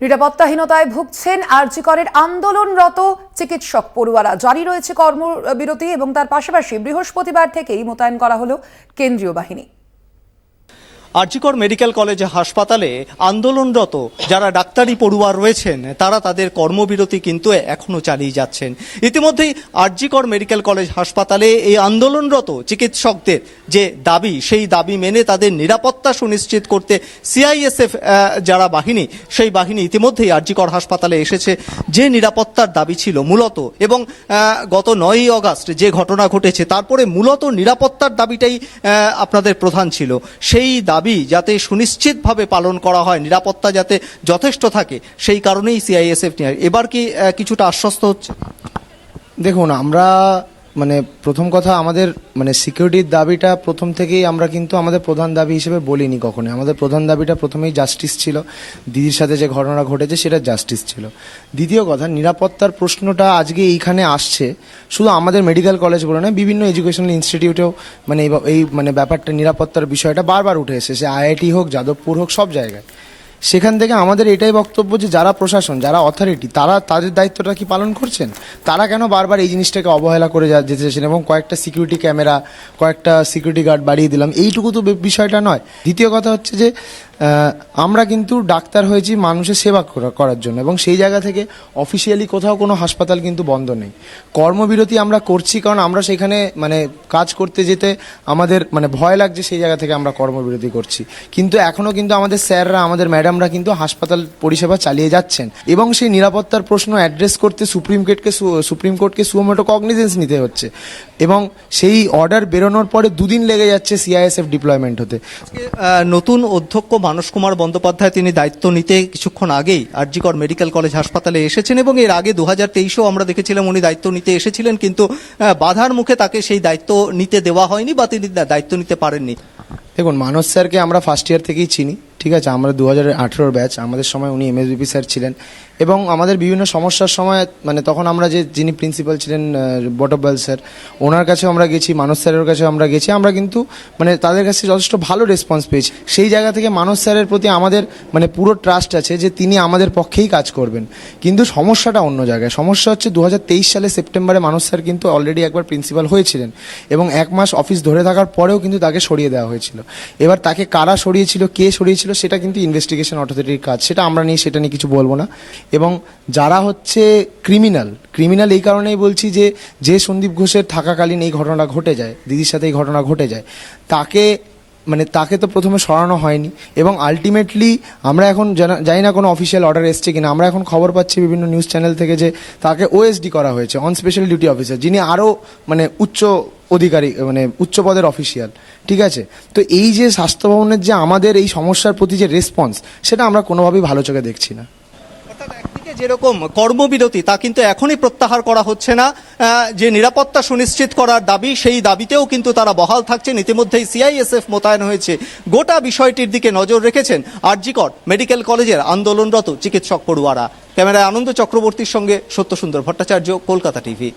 নিরাপত্তাহীনতায় ভুগছেন আরজিকরের আন্দোলনরত চিকিৎসক পড়ুয়ারা। জারি রয়েছে কর্মবিরতি এবং তার পাশাপাশি বৃহস্পতিবার থেকেই মোতায়েন করা হলো কেন্দ্রীয় বাহিনী। আরজিকর মেডিকেল কলেজ হাসপাতালে আন্দোলনরত যারা ডাক্তারি পড়ুয়া রয়েছেন, তারা তাদের কর্মবিরতি কিন্তু এখনও চালিয়ে যাচ্ছেন। ইতিমধ্যেই আরজিকর মেডিকেল কলেজ হাসপাতালে এই আন্দোলনরত চিকিৎসকদের যে দাবি, সেই দাবি মেনে তাদের নিরাপত্তা সুনিশ্চিত করতে সিআইএসএফ যারা বাহিনী, সেই বাহিনী ইতিমধ্যেই আরজিকর হাসপাতালে এসেছে। যে নিরাপত্তার দাবি ছিল মূলত এবং গত নয়ই অগাস্ট যে ঘটনা ঘটেছে, তারপরে মূলত নিরাপত্তার দাবিটাই আপনাদের প্রধান ছিল। সেই দাবি যাতে সুনিশ্চিতভাবে পালন করা হয়, নিরাপত্তা যাতে যথেষ্ট থাকে, সেই কারণেই সিআইএসএফ নিয়ে। এবার কি কিছুটা আশ্বস্ত হচ্ছে? দেখুন, আমরা মানে প্রথম কথা আমাদের মানে সিকিউরিটির দাবিটা প্রথম থেকেই আমরা কিন্তু আমাদের প্রধান দাবি হিসেবে বলিনি কখনোই আমাদের প্রধান দাবিটা প্রথমেই জাস্টিস ছিল। দিদির সাথে যে ঘটনা ঘটেছে সেটা জাস্টিস ছিল। দ্বিতীয় কথা, নিরাপত্তার প্রশ্নটা আজকে এইখানে আসছে। শুধু আমাদের মেডিকেল কলেজ বলে নয়, বিভিন্ন এডুকেশনাল ইনস্টিটিউটেও মানে এই মানে ব্যাপারটা, নিরাপত্তার বিষয়টা বারবার উঠে এসেছে। আইআইটি হোক, যাদবপুর হোক, সব জায়গায়। সেখান থেকে আমাদের এটাই বক্তব্য যে যারা প্রশাসন, যারা অথরিটি তারা তাদের দায়িত্বটা কি পালন করছেন? তারা কেন বারবার এই জিনিসটাকে অবহেলা করে যেতে চাইছেন এবং কয়েকটা সিকিউরিটি ক্যামেরা কয়েকটা সিকিউরিটি গার্ড বাড়িয়ে দিলাম? এইটুকু তো বিষয়টা নয়। দ্বিতীয় কথা হচ্ছে যে আমরা কিন্তু ডাক্তার হয়েছি মানুষের সেবা করার জন্য এবং সেই জায়গা থেকে অফিসিয়ালি কোথাও কোনো হাসপাতাল কিন্তু বন্ধ নেই। কর্মবিরতি আমরা করছি কারণ আমরা সেখানে মানে কাজ করতে যেতে আমাদের মানে ভয় লাগছে সেই জায়গা থেকে আমরা কর্মবিরতি করছি। কিন্তু এখনও কিন্তু আমাদের স্যাররা, আমাদের ম্যাডামরা কিন্তু হাসপাতাল পরিষেবা চালিয়ে যাচ্ছেন এবং সেই নিরাপত্তার প্রশ্ন অ্যাড্রেস করতে সুপ্রিম কোর্টকে সুপ্রিম কোর্টকে সুমোটো কগনিজেন্স নিতে হচ্ছে এবং সেই অর্ডার বেরোনোর পরে দুদিন লেগে যাচ্ছে সিআইএসএফ ডিপ্লয়মেন্ট হতে। নতুন অধ্যক্ষ মানস কুমার বন্দ্যোপাধ্যায় তিনি দায়িত্ব নিতে কিছুক্ষণ আগেই আরজিকর মেডিকেল কলেজ হাসপাতালে এসেছেন এবং এর আগে দু হাজার তেইশেও আমরা দেখেছিলাম উনি দায়িত্ব নিতে এসেছিলেন, কিন্তু বাধার মুখে তাকে সেই দায়িত্ব নিতে দেওয়া হয়নি বা তিনি দায়িত্ব নিতে পারেননি। দেখুন, মানস স্যারকে আমরা ফার্স্ট ইয়ার থেকেই চিনি। ঠিক আছে, আমরা দু হাজার আঠেরোর ব্যাচ আমাদের সময় উনি এমএসবিপি স্যার ছিলেন। এবং আমাদের বিভিন্ন সমস্যার সময় মানে তখন আমরা যে, যিনি প্রিন্সিপাল ছিলেন বটব্বাল স্যার ওনার কাছেও আমরা গেছি, মানস স্যারের কাছেও আমরা গেছি। আমরা কিন্তু মানে তাদের কাছে যথেষ্ট ভালো রেসপন্স পেয়েছি। সেই জায়গা থেকে মানস স্যারের প্রতি আমাদের মানে পুরো ট্রাস্ট আছে যে, তিনি আমাদের পক্ষেই কাজ করবেন। কিন্তু সমস্যাটা অন্য জায়গায়। সমস্যা হচ্ছে দু হাজার তেইশ সালে সেপ্টেম্বরে মানস স্যার কিন্তু অলরেডি একবার প্রিন্সিপাল হয়েছিলেন। এবং এক মাস অফিস ধরে থাকার পরেও কিন্তু তাকে সরিয়ে দেওয়া হয়েছিল। এবার তাকে কারা সরিয়েছিল, কে সরিয়েছিল সেটা কিন্তু ইনভেস্টিগেশন অথরিটির কাজ। সেটা আমরা নিয়ে, সেটা নিয়ে কিছু বলব না। এবং যারা হচ্ছে ক্রিমিনাল ক্রিমিনাল এই কারণেই বলছি যে যে সন্দীপ ঘোষের থাকাকালীন এই ঘটনা ঘটে যায়, দিদির সাথে এই ঘটনা ঘটে যায়, তাকে মানে তাকে তো প্রথমে সরানো হয়নি। এবং আলটিমেটলি আমরা এখন জানা- না কোনো অফিসিয়াল অর্ডার এসছে কিনা। আমরা এখন খবর পাচ্ছি বিভিন্ন নিউজ চ্যানেল থেকে যে তাকে ওএসডি করা হয়েছে অন স্পেশাল ডিউটি অফিসার যিনি আরও মানে উচ্চ অধিকারী মানে উচ্চ পদের অফিসিয়াল ঠিক আছে? তো এই যে স্বাস্থ্য ভবনের যে আমাদের এই সমস্যার প্রতি যে রেসপন্স সেটা আমরা কোনোভাবেই ভালো চোখে দেখছি না। একদিকে যেরকম কর্মবিরতি, তা কিন্তু এখনই প্রত্যাহার করা হচ্ছে না। যে নিরাপত্তা সুনিশ্চিত করার দাবি, সেই দাবিতেও কিন্তু তারা বহাল থাকছেন। ইতিমধ্যেই সিআইএসএফ মোতায়েন হয়েছে। গোটা বিষয়টির দিকে নজর রেখেছেন আরজিকর মেডিকেল কলেজের আন্দোলনরত চিকিৎসক পড়ুয়ারা। ক্যামেরায় আনন্দ চক্রবর্তীর সঙ্গে সত্যসুন্দর ভট্টাচার্য, কলকাতা টিভি।